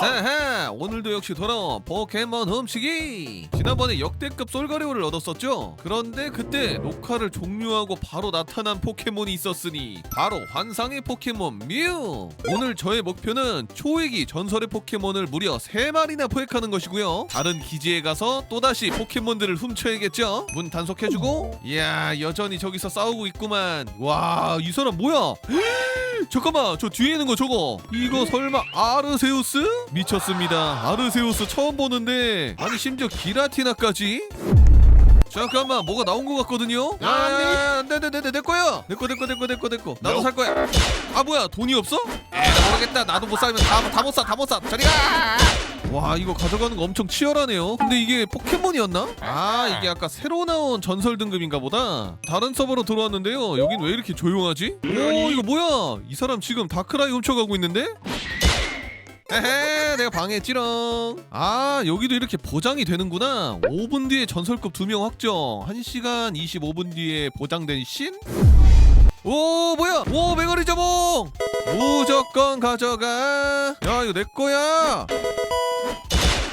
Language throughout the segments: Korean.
아싸 오늘도 역시 돌아온 포켓몬 훔치기 지난번에 역대급 솔가리오를 얻었었죠? 그런데 그때 녹화를 종료하고 바로 나타난 포켓몬이 있었으니 바로 환상의 포켓몬 뮤! 오늘 저의 목표는 초회기 전설의 포켓몬을 무려 3마리나 포획하는 것이고요. 다른 기지에 가서 또다시 포켓몬들을 훔쳐야겠죠? 문 단속해주고. 이야 여전히 저기서 싸우고 있구만. 와 이 사람 뭐야 잠깐만 저 뒤에 있는 거 저거. 이거 설마 아르세우스? 미쳤습니다. 아르세우스 처음 보는데 아니 심지어 기라티나까지? 잠깐만 뭐가 나온 것 같거든요? 야야야 내내내내 내 거야. 내 거 내 거 내 거 내 거 내 거. 나도 살 거야. 아 뭐야 돈이 없어? 에나 모르겠다. 나도 못 사면 다못사다 못사. 저리 가 와 이거 가져가는 거 엄청 치열하네요. 근데 이게 포켓몬이었나? 아 이게 아까 새로 나온 전설 등급인가 보다. 다른 서버로 들어왔는데요. 여긴 왜 이렇게 조용하지? 오 이거 뭐야? 이 사람 지금 다크라이 훔쳐가고 있는데? 에헤 내가 방해했지롱 아 여기도 이렇게 보장이 되는구나. 5분 뒤에 전설급 2명 확정. 1시간 25분 뒤에 보장된 신? 오 뭐야? 오 맹어리 자몽! 무조건 가져가. 야 이거 내 거야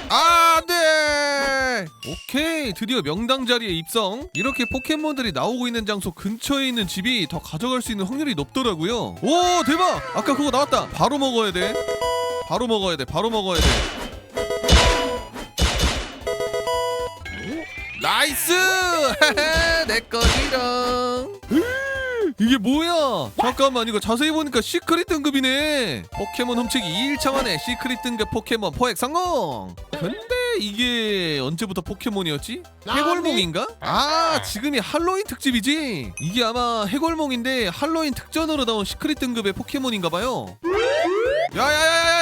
아, 안돼 오케이 드디어 명당 자리에 입성 이렇게 포켓몬들이 나오고 있는 장소 근처에 있는 집이 더 가져갈 수 있는 확률이 높더라고요 오 대박 아까 그거 나왔다 바로 먹어야 돼 바로 먹어야 돼. 바로 먹어야 돼. 나이스! 내 거지롱. 이게 뭐야? 잠깐만 이거 자세히 보니까 시크릿 등급이네. 포켓몬 훔치기 2일차 만에 시크릿 등급 포켓몬 포획 성공. 근데 이게 언제부터 포켓몬이었지? 해골몽인가? 아 지금이 할로윈 특집이지. 이게 아마 해골몽인데 할로윈 특전으로 나온 시크릿 등급의 포켓몬인가봐요. 야야야야야!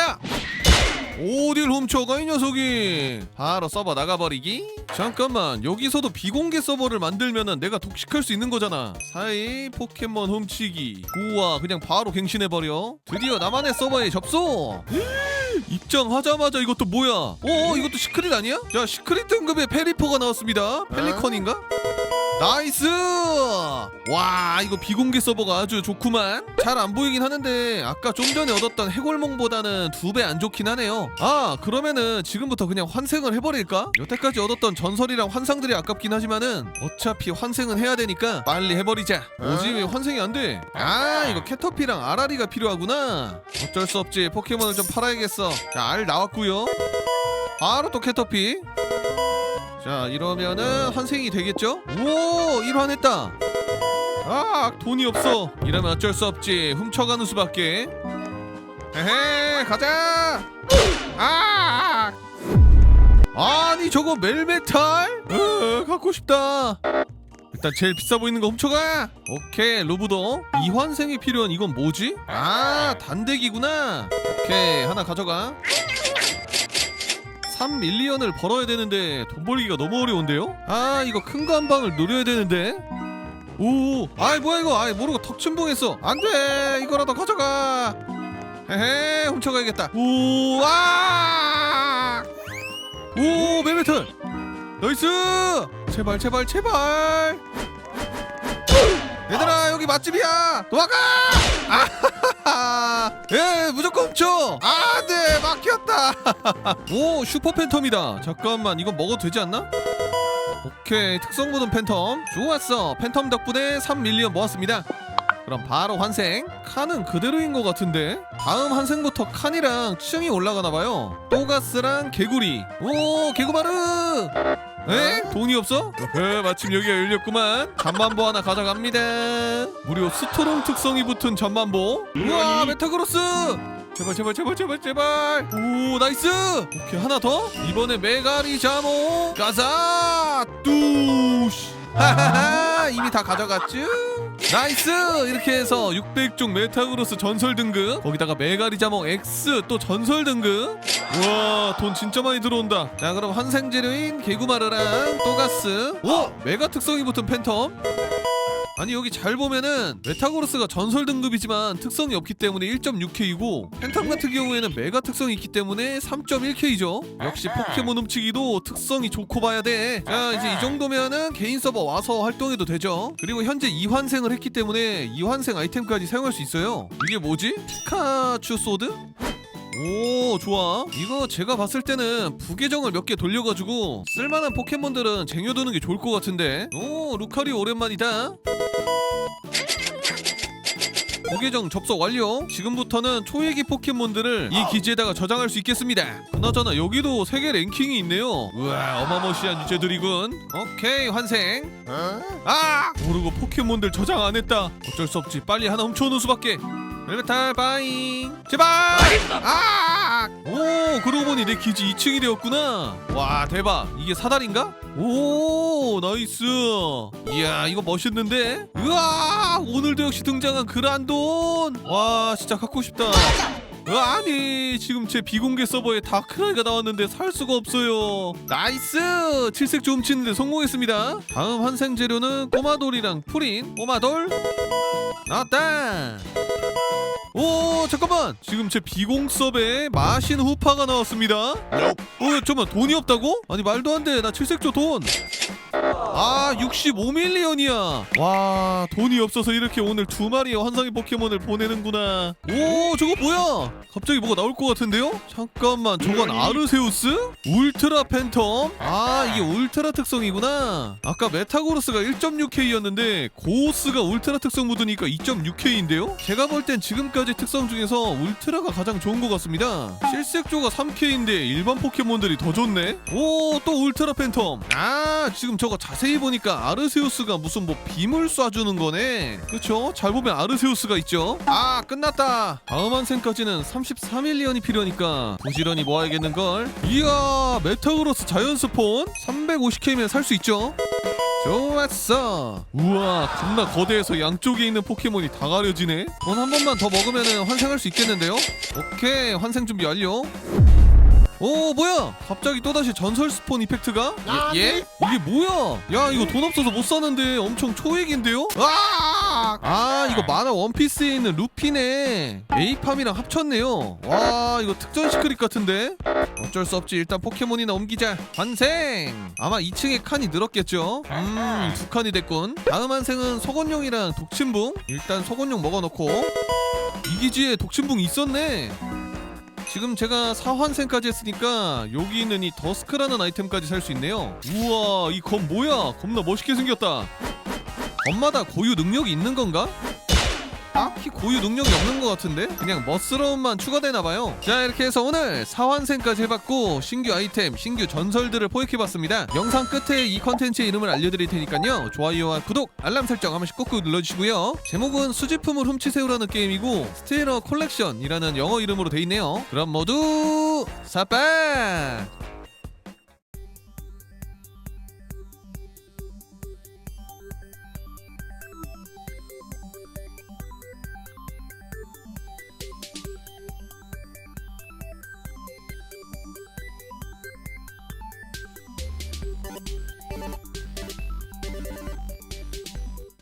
어딜 훔쳐가 이 녀석이? 바로 서버 나가버리기. 잠깐만 여기서도 비공개 서버를 만들면은 내가 독식할 수 있는 거잖아. 사이 포켓몬 훔치기. 우와 그냥 바로 갱신해버려. 드디어 나만의 서버에 접속! 입장하자마자 이것도 뭐야? 어 이것도 시크릿 아니야? 야 시크릿 등급의 페리퍼가 나왔습니다. 펠리컨인가? 나이스! 와 이거 비공개 서버가 아주 좋구만. 잘 안 보이긴 하는데 아까 좀 전에 얻었던 해골몽보다는 두 배 안 좋긴 하네요. 아 그러면은 지금부터 그냥 환생을 해버릴까? 여태까지 얻었던 전설이랑 환상들이 아깝긴 하지만은 어차피 환생은 해야 되니까 빨리 해버리자. 뭐지 왜 환생이 안 돼? 아 이거 캐터피랑 아라리가 필요하구나. 어쩔 수 없지. 포켓몬을 좀 팔아야겠어. 자 알 나왔구요. 바로 또 캐터피 자 이러면은 환생이 되겠죠? 오 1환 했다. 아 돈이 없어. 이러면 어쩔 수 없지. 훔쳐가는 수밖에. 에헤 가자. 아 아니 저거 멜메탈? 어, 갖고 싶다. 일단 제일 비싸 보이는 거 훔쳐가. 오케이 로브도. 이환생이 필요한 이건 뭐지? 아 단대기구나. 오케이 하나 가져가 3밀리언을 벌어야 되는데 돈 벌기가 너무 어려운데요? 아 이거 큰 거 한 방을 노려야 되는데? 오 아이 뭐야 이거? 아이 모르고 턱춘봉했어. 안 돼. 이거라도 가져가. 헤헤 훔쳐가야겠다. 우와 오 멜메탈. 나이스! 제발 제발 제발. 얘들아 여기 맛집이야. 도망가! 아 오 슈퍼 팬텀이다. 잠깐만 이거 먹어도 되지 않나? 오케이 특성 묻은 팬텀. 좋았어. 팬텀 덕분에 3밀리언 모았습니다. 그럼 바로 환생. 칸은 그대로인 것 같은데? 다음 환생부터 칸이랑 층이 올라가나봐요. 또가스랑 개구리. 오 개구마르 에? 돈이 없어? 에, 마침 여기가 열렸구만. 전만보 하나 가져갑니다. 무려 스토롱 특성이 붙은 전만보. 우와 메타그로스 제발 제발 제발 제발 제발. 오 나이스. 오케이 하나 더. 이번에 메가리 자모 가자 뚜시. 하하하 이미 다 가져갔쥬? 나이스. 이렇게 해서 600종 메타그로스 전설 등급. 거기다가 메가리 자몽 X 또 전설 등급. 우와 돈 진짜 많이 들어온다. 자 그럼 환생 재료인 개구마르랑 또가스. 오 메가 특성이 붙은 팬텀 아니 여기 잘 보면은 메타고로스가 전설 등급이지만 특성이 없기 때문에 1.6K이고 팬텀 같은 경우에는 메가 특성이 있기 때문에 3.1K죠 역시 포켓몬 훔치기도 특성이 좋고 봐야 돼자 이제 이 정도면은 개인 서버 와서 활동해도 되죠 그리고 현재 2환생을 했기 때문에 2환생 아이템까지 사용할 수 있어요 이게 뭐지? 피카츄 소드? 오 좋아. 이거 제가 봤을 때는 부계정을 몇 개 돌려가지고 쓸만한 포켓몬들은 쟁여두는 게 좋을 것 같은데. 오 루카리 오랜만이다. 고계정 접속 완료. 지금부터는 초회기 포켓몬들을 이 기지에다가 저장할 수 있겠습니다. 그나저나 여기도 세계 랭킹이 있네요. 우와 어마무시한 유재들이군. 오케이 환생. 아! 모르고 포켓몬들 저장 안 했다. 어쩔 수 없지. 빨리 하나 훔쳐오는 수밖에 벨베탈 바잉. 제발! 아 오 그러고 보니 내 기지 2층이 되었구나. 와 대박. 이게 사다리인가? 오 나이스. 이야 이거 멋있는데? 으아 오늘도 역시 등장한 그란돈. 와 진짜 갖고 싶다. 아니 지금 제 비공개 서버에 다크라이가 나왔는데 살 수가 없어요. 나이스! 칠색 좀 치는데 성공했습니다. 다음 환생 재료는 꼬마돌이랑 프린. 꼬마돌. 나왔다 오 잠깐만. 지금 제 비공섭에 마신 후파가 나왔습니다. 어 잠깐만. 돈이 없다고? 아니 말도 안돼. 나 칠색조 돈 아 65밀리언이야. 와 돈이 없어서 이렇게 오늘 두 마리의 환상의 포켓몬을 보내는구나. 오 저거 뭐야? 갑자기 뭐가 나올 것 같은데요? 잠깐만 저건 아르세우스? 울트라 팬텀? 아 이게 울트라 특성이구나. 아까 메타고르스가 1.6K였는데 고스가 울트라 특성 묻으니까 2.6K인데요? 제가 볼 땐 지금까지 특성 중에서 울트라가 가장 좋은 것 같습니다. 실색조가 3K인데 일반 포켓몬들이 더 좋네? 오 또 울트라 팬텀. 아 지금 저거 자세 히 보니까 아르세우스가 무슨 뭐 빔을 쏴주는 거네. 그쵸? 잘 보면 아르세우스가 있죠? 아 끝났다. 다음 한생까지는 33밀리언이 필요하니까 부지런히 모아야겠는걸. 이야 메타그로스 자연 스폰 350K면 살 수 있죠? 좋았어. 우와 겁나 거대해서 양쪽에 있는 포켓몬이 다 가려지네. 돈 한 번만 더 먹으면 환생할 수 있겠는데요? 오케이 환생 준비 완료 오 뭐야? 갑자기 또다시 전설 스폰 이펙트가? 예? 예? 이게 뭐야? 야 이거 돈 없어서 못 사는데 엄청 초액인데요? 아, 아 이거 만화 원피스에 있는 루피네 에이팜이랑 합쳤네요. 와 이거 특전 시크릿 같은데? 어쩔 수 없지. 일단 포켓몬이나 옮기자. 환생! 아마 2층에 칸이 늘었겠죠? 음두 칸이 됐군. 다음 환생은 속원용이랑 독침붕. 일단 속원용 먹어놓고. 이 기지에 독침붕 있었네 지금 제가 4환생까지 했으니까 여기 있는 이 더스크라는 아이템까지 살 수 있네요. 우와 이 검 뭐야? 겁나 멋있게 생겼다. 검마다 고유 능력이 있는 건가? 딱히 고유 능력이 없는 것 같은데? 그냥 멋스러움만 추가되나봐요. 자 이렇게 해서 오늘 4환생까지 해봤고 신규 아이템, 신규 전설들을 포획해봤습니다. 영상 끝에 이 컨텐츠의 이름을 알려드릴 테니까요. 좋아요와 구독, 알람 설정 한 번씩 꾹꾹 눌러주시고요. 제목은 수집품을 훔치세요라는 게임이고 스테이러 콜렉션이라는 영어 이름으로 돼 있네요. 그럼 모두 사빠